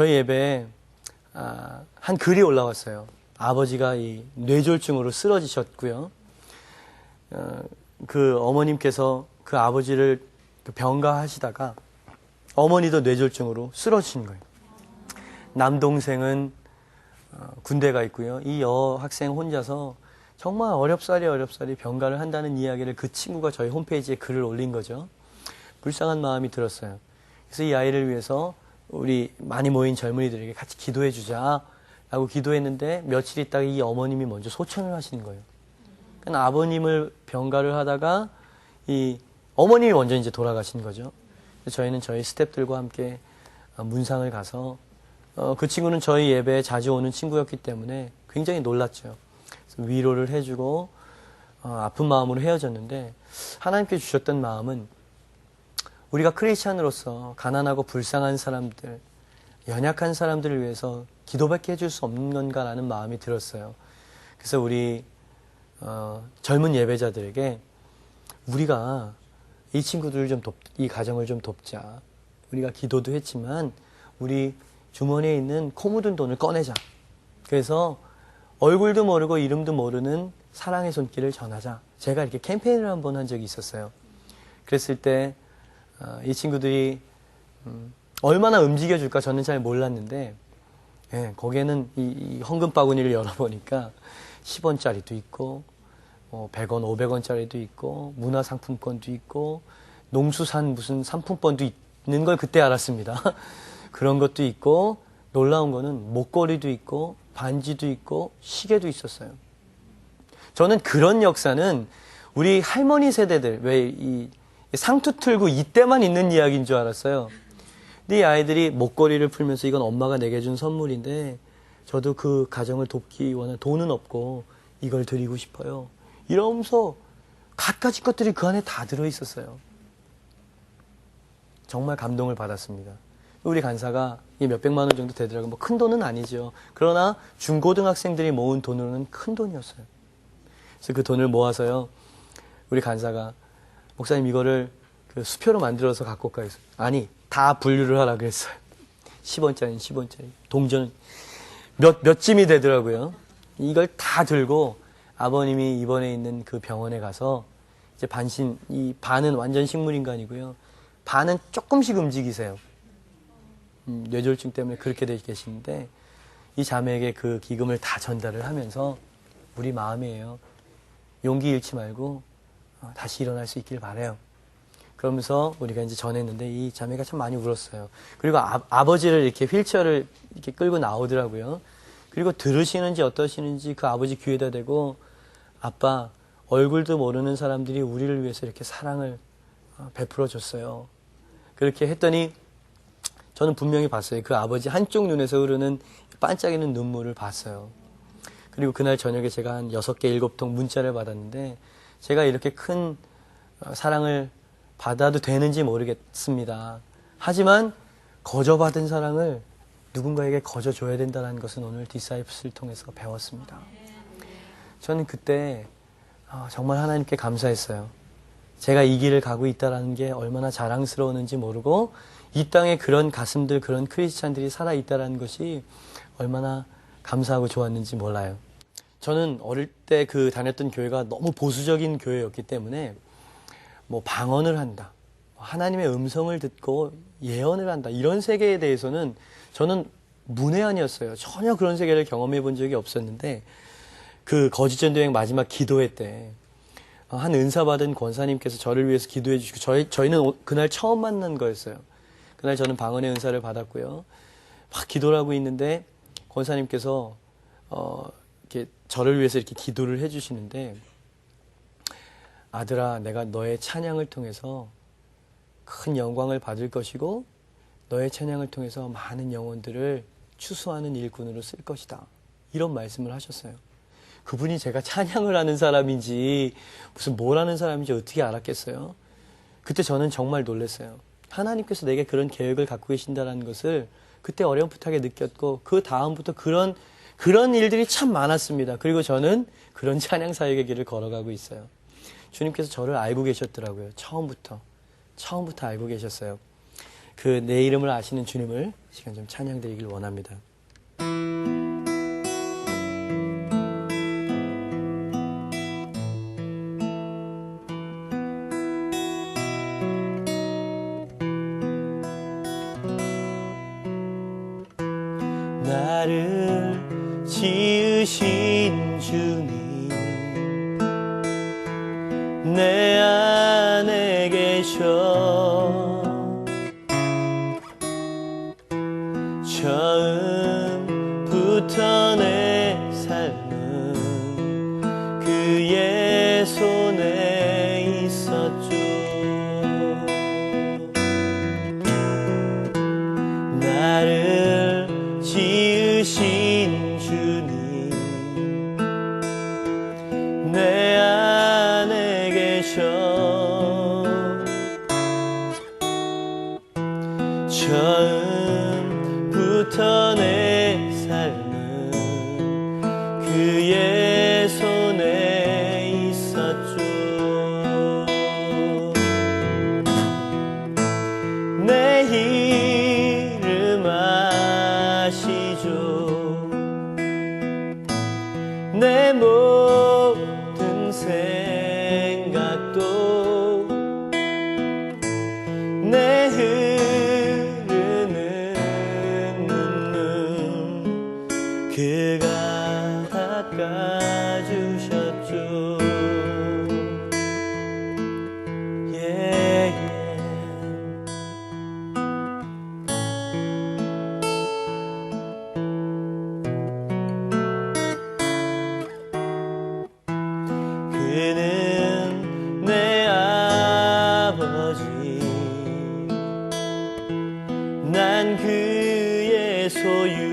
저희 예배에 아, 한 글이 올라왔어요. 아버지가 이 뇌졸중으로 쓰러지셨고요. 어, 그 어머님께서 그 아버지를 그 병가하시다가 어머니도 뇌졸중으로 쓰러지신 거예요. 남동생은 어, 군대가 있고요. 이 여학생 혼자서 정말 어렵사리 어렵사리 병가를 한다는 이야기를 그 친구가 저희 홈페이지에 글을 올린 거죠. 불쌍한 마음이 들었어요. 그래서 이 아이를 위해서 우리 많이 모인 젊은이들에게 같이 기도해 주자 라고 기도했는데 며칠 있다가 이 어머님이 먼저 소천을 하시는 거예요. 그러니까 아버님을 병가를 하다가 이 어머님이 먼저 이제 돌아가신 거죠. 저희는 저희 스탭들과 함께 문상을 가서 어, 그 친구는 저희 예배에 자주 오는 친구였기 때문에 굉장히 놀랐죠. 위로를 해주고 어, 아픈 마음으로 헤어졌는데 하나님께 주셨던 마음은 우리가 크리스찬으로서 가난하고 불쌍한 사람들, 연약한 사람들을 위해서 기도밖에 해줄 수 없는 건가라는 마음이 들었어요. 그래서 우리 어, 젊은 예배자들에게 우리가 이 친구들을 좀 돕, 이 가정을 좀 돕자. 우리가 기도도 했지만 우리 주머니에 있는 코 묻은 돈을 꺼내자. 그래서 얼굴도 모르고 이름도 모르는 사랑의 손길을 전하자. 제가 이렇게 캠페인을 한 번 한 적이 있었어요. 그랬을 때, 어, 이 친구들이, 음, 얼마나 움직여줄까 저는 잘 몰랐는데, 예, 거기에는 이, 이 헌금 바구니를 열어보니까 10원짜리도 있고, 어, 100원, 500원짜리도 있고, 문화상품권도 있고, 농수산 무슨 상품권도 있는 걸 그때 알았습니다. 그런 것도 있고, 놀라운 거는 목걸이도 있고, 반지도 있고, 시계도 있었어요. 저는 그런 역사는 우리 할머니 세대들, 왜 이 상투 틀고 이때만 있는 이야기인 줄 알았어요. 근데 이 아이들이 목걸이를 풀면서 이건 엄마가 내게 준 선물인데, 저도 그 가정을 돕기 원하는 돈은 없고, 이걸 드리고 싶어요. 이러면서 갖가지 것들이 그 안에 다 들어 있었어요. 정말 감동을 받았습니다. 우리 간사가 몇백만 원 정도 되더라고요. 뭐 큰 돈은 아니죠. 그러나 중고등학생들이 모은 돈으로는 큰 돈이었어요. 그래서 그 돈을 모아서요. 우리 간사가 목사님 이거를 그 수표로 만들어서 갖고 가겠어요. 아니 다 분류를 하라 그랬어요. 10원짜리, 10원짜리. 동전 몇, 몇 짐이 되더라고요. 이걸 다 들고 아버님이 입원해 있는 그 병원에 가서 이제 반신, 이 반은 완전 식물 인간이고요. 반은 조금씩 움직이세요. 음, 뇌졸중 때문에 그렇게 돼 계시는데 이 자매에게 그 기금을 다 전달을 하면서 우리 마음이에요. 용기 잃지 말고 어, 다시 일어날 수 있길 바래요. 그러면서 우리가 이제 전했는데 이 자매가 참 많이 울었어요. 그리고 아, 버지를 이렇게 휠체어를 이렇게 끌고 나오더라고요. 그리고 들으시는지 어떠시는지 그 아버지 귀에다 대고 아빠 얼굴도 모르는 사람들이 우리를 위해서 이렇게 사랑을 어, 베풀어 줬어요. 그렇게 했더니 저는 분명히 봤어요. 그 아버지 한쪽 눈에서 흐르는 반짝이는 눈물을 봤어요. 그리고 그날 저녁에 제가 한 6개, 7통 문자를 받았는데 제가 이렇게 큰 어, 사랑을 받아도 되는지 모르겠습니다. 하지만 거저받은 사랑을 누군가에게 거저 줘야 된다는 것은 오늘 디사이프스를 통해서 배웠습니다. 저는 그때 어, 정말 하나님께 감사했어요. 제가 이 길을 가고 있다는 게 얼마나 자랑스러웠는지 모르고 이 땅에 그런 가슴들, 그런 크리스찬들이 살아 있다는 것이 얼마나 감사하고 좋았는지 몰라요. 저는 어릴 때 그 다녔던 교회가 너무 보수적인 교회였기 때문에 뭐 방언을 한다. 하나님의 음성을 듣고 예언을 한다. 이런 세계에 대해서는 저는 문외한이었어요. 전혀 그런 세계를 경험해 본 적이 없었는데 그 거짓전도행 마지막 기도회 때 한 은사 받은 권사님께서 저를 위해서 기도해 주시고 저희 저희는 그날 처음 만난 거였어요. 그날 저는 방언의 은사를 받았고요. 막 기도를 하고 있는데 권사님께서 어 이렇게 저를 위해서 이렇게 기도를 해 주시는데 아들아 내가 너의 찬양을 통해서 큰 영광을 받을 것이고 너의 찬양을 통해서 많은 영혼들을 추수하는 일꾼으로 쓸 것이다. 이런 말씀을 하셨어요. 그분이 제가 찬양을 하는 사람인지 무슨 뭘 하는 사람인지 어떻게 알았겠어요? 그때 저는 정말 놀랐어요. 하나님께서 내게 그런 계획을 갖고 계신다는 것을 그때 어렴풋하게 느꼈고 그 다음부터 그런 그런 일들이 참 많았습니다. 그리고 저는 그런 찬양 사역의 길을 걸어가고 있어요. 주님께서 저를 알고 계셨더라고요. 처음부터 처음부터 알고 계셨어요. 그 내 이름을 아시는 주님을 시간 좀 찬양드리길 원합니다. 나를 지으신 주님 내 안에 계셔. 처음부터 내 난 그의 소유